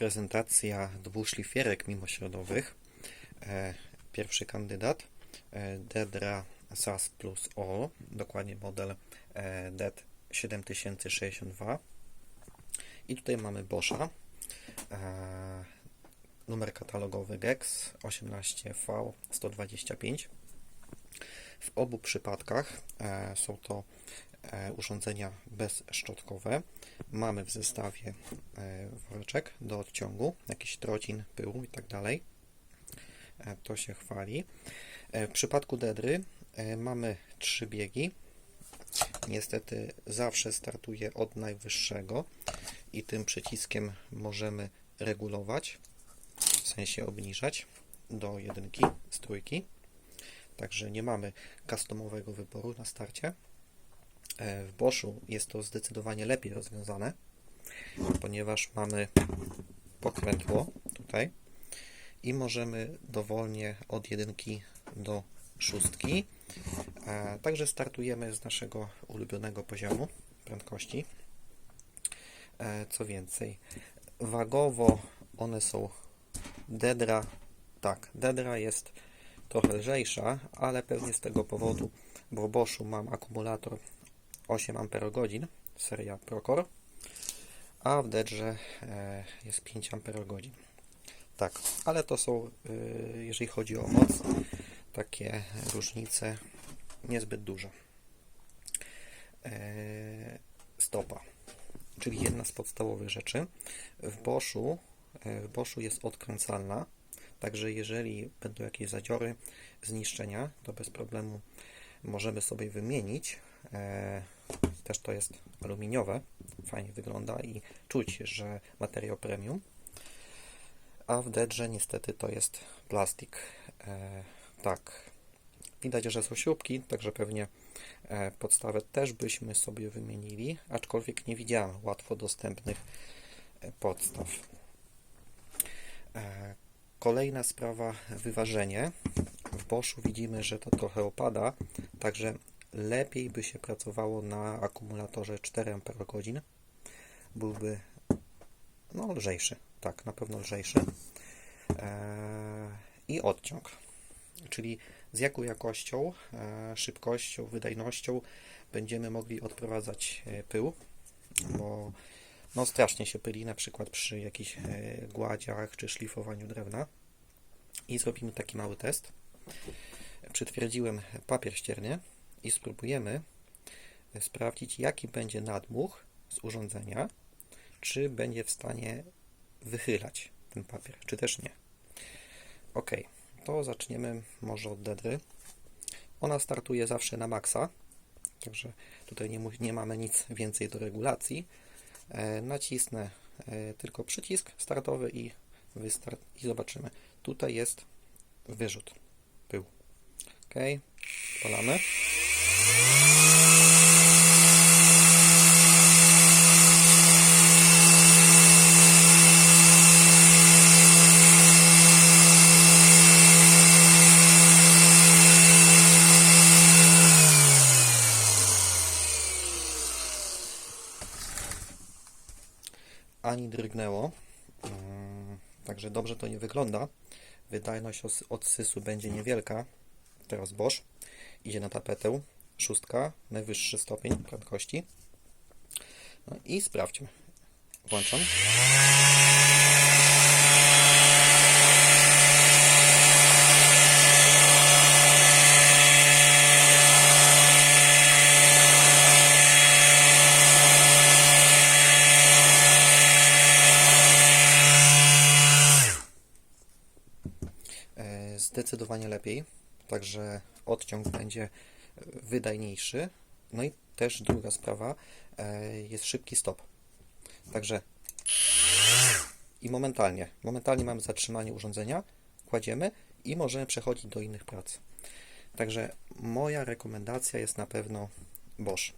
prezentacja dwóch szlifierek mimośrodowych. E, Pierwszy kandydat e, Dedra SAS Plus O, dokładnie model e, DED 7062. I tutaj mamy Boscha. Numer katalogowy GEX 18V125. W obu przypadkach są to urządzenia bezszczotkowe. Mamy w zestawie e, woreczek do odciągu, jakiś trocin, pyłu i tak. E, To się chwali. E, W przypadku Dedry e, mamy trzy biegi. Niestety zawsze startuje od najwyższego i tym przyciskiem możemy regulować, w sensie obniżać do jedynki z trójki. Także nie mamy customowego wyboru na starcie. E, W Boschu jest to zdecydowanie lepiej rozwiązane, ponieważ mamy pokrętło tutaj i możemy dowolnie od jedynki do szóstki. E, Także startujemy z naszego ulubionego poziomu prędkości. E, Co więcej, wagowo one są Dedra, tak, Dedra jest trochę lżejsza, ale pewnie z tego powodu, bo w Boschu mam akumulator 8 Ah, seria Procore, a w Dedrze e, jest 5 Ah. Tak, ale to są, y, jeżeli chodzi o moc, takie różnice niezbyt duże. E, Stopa, czyli jedna z podstawowych rzeczy. W Boschu, e, w Boschu jest odkręcalna, także jeżeli będą jakieś zadziory, zniszczenia, to bez problemu możemy sobie wymienić. Też to jest aluminiowe, fajnie wygląda i czuć, że materiał premium. A w Dedrze niestety to jest plastik. E, tak, widać, że są śrubki, także pewnie e, podstawę też byśmy sobie wymienili, aczkolwiek nie widziałem łatwo dostępnych e, podstaw. E, kolejna sprawa, wyważenie. W Boschu widzimy, że to trochę opada, także lepiej by się pracowało na akumulatorze 4 Ah. Byłby no, lżejszy. Tak, na pewno lżejszy. Eee, I odciąg. Czyli z jaką jakością, e, szybkością, wydajnością będziemy mogli odprowadzać e, pył, bo no strasznie się pyli, na przykład przy jakichś e, gładziach czy szlifowaniu drewna. I zrobimy taki mały test. Przytwierdziłem papier ścierny i spróbujemy sprawdzić, jaki będzie nadmuch z urządzenia, czy będzie w stanie wychylać ten papier, czy też nie. Ok, to zaczniemy może od Dedry. Ona startuje zawsze na maksa, także tutaj nie, nie mamy nic więcej do regulacji. E, nacisnę e, tylko przycisk startowy i, wystart i zobaczymy. Tutaj jest wyrzut pył. Ok, polamy. Ani drgnęło. Mm, Także dobrze to nie wygląda. Wydajność os- odsysu będzie niewielka. Teraz Bosch idzie na tapetę. Szóstka, najwyższy stopień prędkości. No i sprawdźmy. Włączam. E, Zdecydowanie lepiej, także odciąg będzie wydajniejszy. No i też druga sprawa, e, jest szybki stop. Także i momentalnie, momentalnie mamy zatrzymanie urządzenia, kładziemy i możemy przechodzić do innych prac. Także moja rekomendacja jest na pewno Bosch.